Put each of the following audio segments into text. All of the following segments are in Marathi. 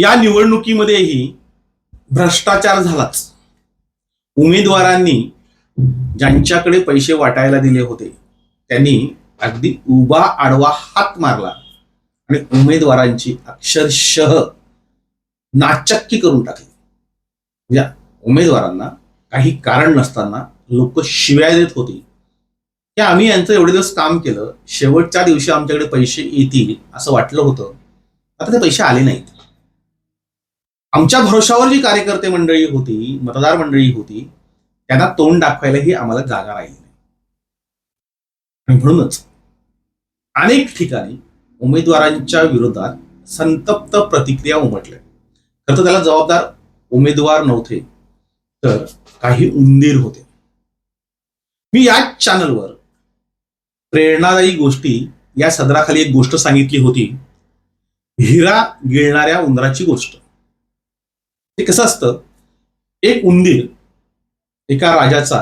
या निवडणुकीमध्येही भ्रष्टाचार झालाच. उमेदवारांनी ज्यांच्याकडे पैसे वाटायला दिले होते त्यांनी अगदी उभा आडवा हात मारला आणि उमेदवारांची अक्षरशः नाचक्की करून टाकली. या उमेदवारांना काही कारण नसताना लोक शिव्या देत होती. की आम्ही यांचं एवढे दिवस काम केलं शेवटच्या दिवशी आमच्याकडे पैसे येतील असं वाटलं होतं. आता ते पैसे आले नाहीत. आमच्या भरोशावर जी कार्यकर्ते मंडळी होती मतदार मंडळी होती त्यांना तोंड दाखवायलाही आम्हाला जागा राहिली नाही. आणि म्हणूनच अनेक ठिकाणी उमेदवारांच्या विरोधात संतप्त प्रतिक्रिया उमटल्या. खरं तर त्याला जबाबदार उमेदवार नव्हते तर काही उंदीर होते. मी याच चॅनलवर प्रेरणादायी गोष्टी या सदराखाली एक गोष्ट सांगितली होती हिरा गिळणाऱ्या उंदराची गोष्ट. ते कसं असतं? एक उंदीर एका राजाचा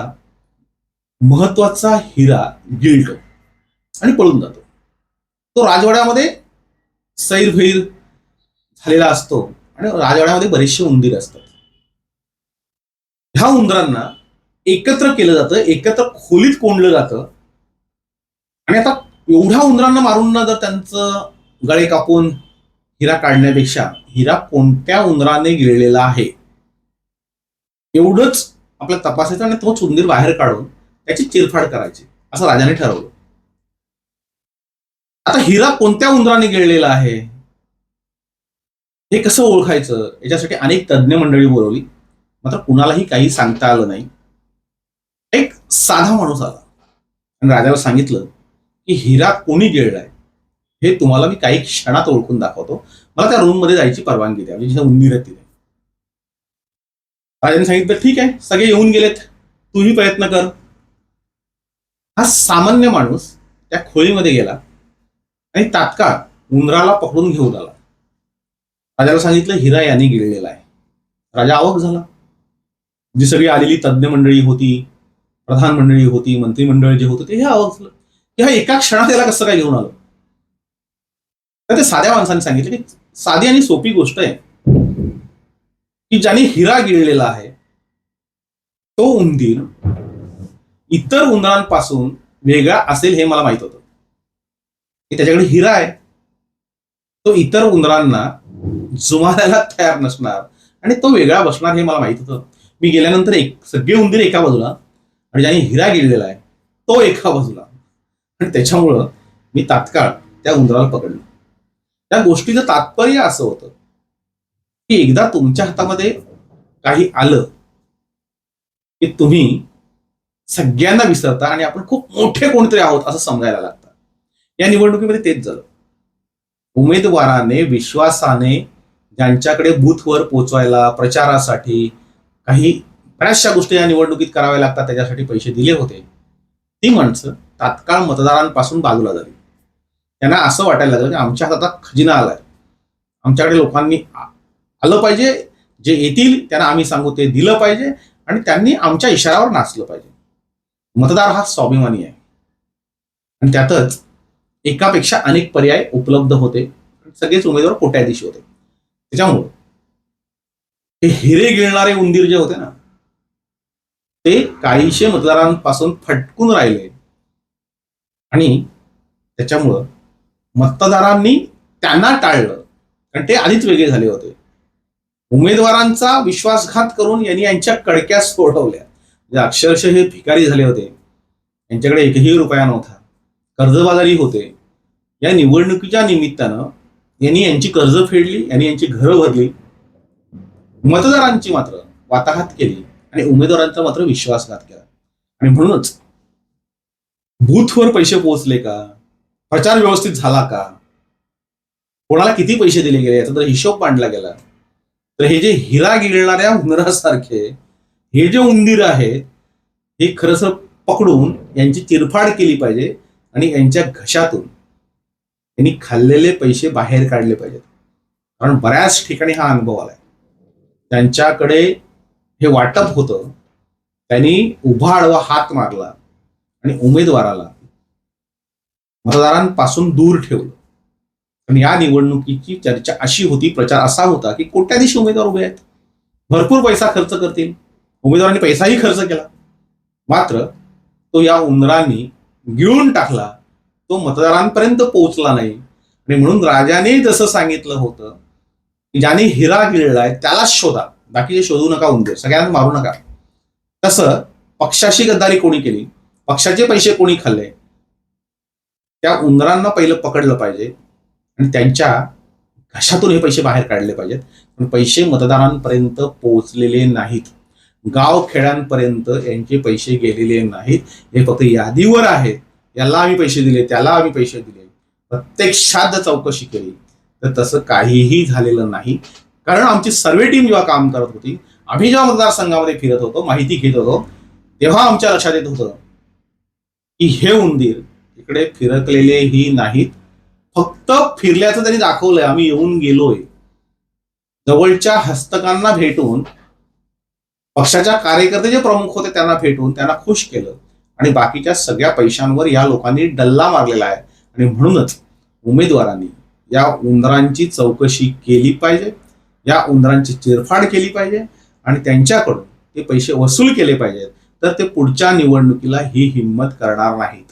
महत्त्वाचा हिरा गिळतो आणि पळून जातो. तो राजवाड्यामध्ये सैरभैर झालेला असतो आणि राजवाड्यामध्ये बरेचसे उंदीर असतात. ह्या उंदरांना एकत्र केलं जातं एकत्र खोलीत कोंडलं जातं. आणि आता एवढ्या उंदरांना मारून ना जर त्यांचं गळे कापून हिरा काढण्यापेक्षा हिरा कोणत्या उंदराने गिळलेला आहे? एवढंच आपल्या तपासायचं आणि तोच उंदीर बाहेर काढून त्याची चिरफाड करायची असं राजाने ठरवलं. आता हिरा कोणत्या उंदराने गिळलेला आहे? हे कसं ओळखायचं? याच्यासाठी अनेक तज्ज्ञ मंडळी बोलवली. मात्र कुणालाही काही सांगता आलं नाही. एक साधा माणूस आला. आणि राजाला सांगितलं की हिरा कोणी गिळलाय? हे तुम्हाला मी काही क्षणात ओळखून दाखवतो. मला त्या रूममध्ये जायची परवानगी द्या. म्हणजे जिथे उंदीर तिथे. राजाने सांगितलं ठीक आहे सगळे येऊन गेलेत. तूही प्रयत्न कर. हा सामान्य माणूस त्या खोलीमध्ये गेला आणि तात्काळ उंदराला पकडून घेऊन आला. राजाला सांगितलं हिरा याने गिळलेला आहे. राजा आवक झाला. जी सगळी आलेली तज्ज्ञ मंडळी होती प्रधान मंडळी होती मंत्रिमंडळ जे होतं ते हे आवक झालं. की हा एका क्षणात याला कसं काय घेऊन आलं? तर ते साध्या माणसाने सांगितलं की साधी आणि सोपी गोष्ट आहे की ज्याने हिरा गिळलेला आहे तो उंदीर इतर उंदरांपासून वेगळा असेल हे मला माहीत होतं. की त्याच्याकडे हिरा आहे तो इतर उंदरांना जुमारायला तयार नसणार आणि तो वेगळा बसणार हे मला माहीत होतं. मी गेल्यानंतर एक सगळे उंदीर एका बाजूला आणि ज्याने हिरा गिळलेला आहे तो एका बाजूला. आणि त्याच्यामुळं मी तात्काळ त्या उंदराला पकडलं. त्या गोष्टीचं तात्पर्य असं होतं की एकदा तुमच्या हातामध्ये काही आलं की तुम्ही सगळ्यांना विसरता आणि आपण खूप मोठे कोणतरी आहोत असं समजायला लागतं. या निवडणुकीमध्ये तेच झालं. उमेदवाराने विश्वासाने ज्यांच्याकडे बूथवर पोचवायला प्रचारासाठी काही बऱ्याचशा गोष्टी या निवडणुकीत कराव्या लागतात त्याच्यासाठी पैसे दिले होते. ती माणसं तात्काळ मतदारांपासून बाजूला झाली. त्यांना असं वाटायला लागलं की आमच्या हातात खजिना आलाय. आमच्याकडे लोकांनी आलं पाहिजे जे येतील त्यांना आम्ही सांगू ते दिलं पाहिजे आणि त्यांनी आमच्या इशाऱ्यावर नाचलं पाहिजे. मतदार हा स्वाभिमानी आहे. आणि त्यातच एकापेक्षा अनेक पर्याय उपलब्ध होते. सगळेच उमेदवार कोट्याधीशी होते. त्याच्यामुळं हे हिरे गिळणारे उंदीर जे होते ना ते काहीशे मतदारांपासून फटकून राहिले. आणि त्याच्यामुळं मतदारांनी त्यांना टाळलं. कारण ते आधीच वेगळे झाले होते. उमेदवारांचा विश्वासघात करून यांनी यांच्या कडक्या स्फोटवल्या म्हणजे अक्षरशः हे भिकारी झाले होते. यांच्याकडे एकही रुपया नव्हता. कर्जबाजारी होते. या निवडणुकीच्या निमित्तानं यांनी यांची कर्ज फेडली यांनी यांची घरं भरली. मतदारांची मात्र वाताहात केली आणि उमेदवारांचा मात्र विश्वासघात केला. आणि म्हणूनच बूथवर पैसे पोहोचले का? प्रचार व्यवस्थित झाला का? कोणाला किती पैसे दिले गेले? याचा जर हिशोब मांडला गेला. तर हे जे हिरा गिळणाऱ्या उंदरासारखे हे जे उंदीर आहेत हे खरंच पकडून यांची चिरफाड केली पाहिजे आणि यांच्या घशातून यांनी खाल्लेले पैसे बाहेर काढले पाहिजेत. कारण बऱ्याच ठिकाणी हा अनुभव आलाय. त्यांच्याकडे हे वाटप होतं. त्यांनी उभा आडवा हात मारला आणि उमेदवाराला मतदारांपासून दूर ठेवलं. आणि या निवडणुकीची चर्चा अशी होती प्रचार असा होता की कोट्याधीश उमेदवार उभे आहेत. भरपूर पैसा खर्च करतील. उमेदवारांनी पैसाही खर्च केला. मात्र तो या उंदरांनी गिळून टाकला. तो मतदारांपर्यंत पोहोचला नाही. आणि म्हणून राजाने जसं सांगितलं होतं की ज्याने हिरा गिळलाय त्यालाच शोधा. बाकीचे शोधू नका उंदीर. सगळ्यांना मारू नका. तसं पक्षाशी गद्दारी कोणी केली? पक्षाचे पैसे कोणी खाल्ले? त्या उंदरांना पहिलं पकडलं पाहिजे. आणि त्यांच्या घशातून हे पैसे बाहेर काढले पाहिजेत. पण पैसे मतदारांपर्यंत पोहोचलेले नाहीत. गाव खेड्यांपर्यंत यांचे पैसे गेलेले नाहीत. हे फक्त यादीवर आहेत. याला आम्ही पैसे दिले त्याला आम्ही पैसे दिले. प्रत्यक्षात चौकशी केली तर तसं काहीही झालेलं नाही. कारण आमची सर्वे टीम जेव्हा काम करत होती आम्ही जेव्हा मतदारसंघामध्ये फिरत होतो माहिती घेत होतो तेव्हा आमच्या लक्षात येत होतं की हे उंदीर इकडे फिरकलेलेही नाहीत. फक्त फिरल्याचं त्यांनी दाखवलंय. आम्ही येऊन गेलोय. जवळच्या हस्तकांना भेटून पक्षाच्या कार्यकर्ते जे प्रमुख होते त्यांना भेटून त्यांना खुश केलं. आणि बाकीच्या सगळ्या पैशांवर या लोकांनी डल्ला मारलेला आहे. आणि म्हणूनच उमेदवारांनी या उंदरांची चौकशी केली पाहिजे. या उंदरांची चिरफाड केली पाहिजे. आणि त्यांच्याकडून ते पैसे वसूल केले पाहिजेत. तर ते पुढच्या निवडणुकीला ही हिंमत करणार नाही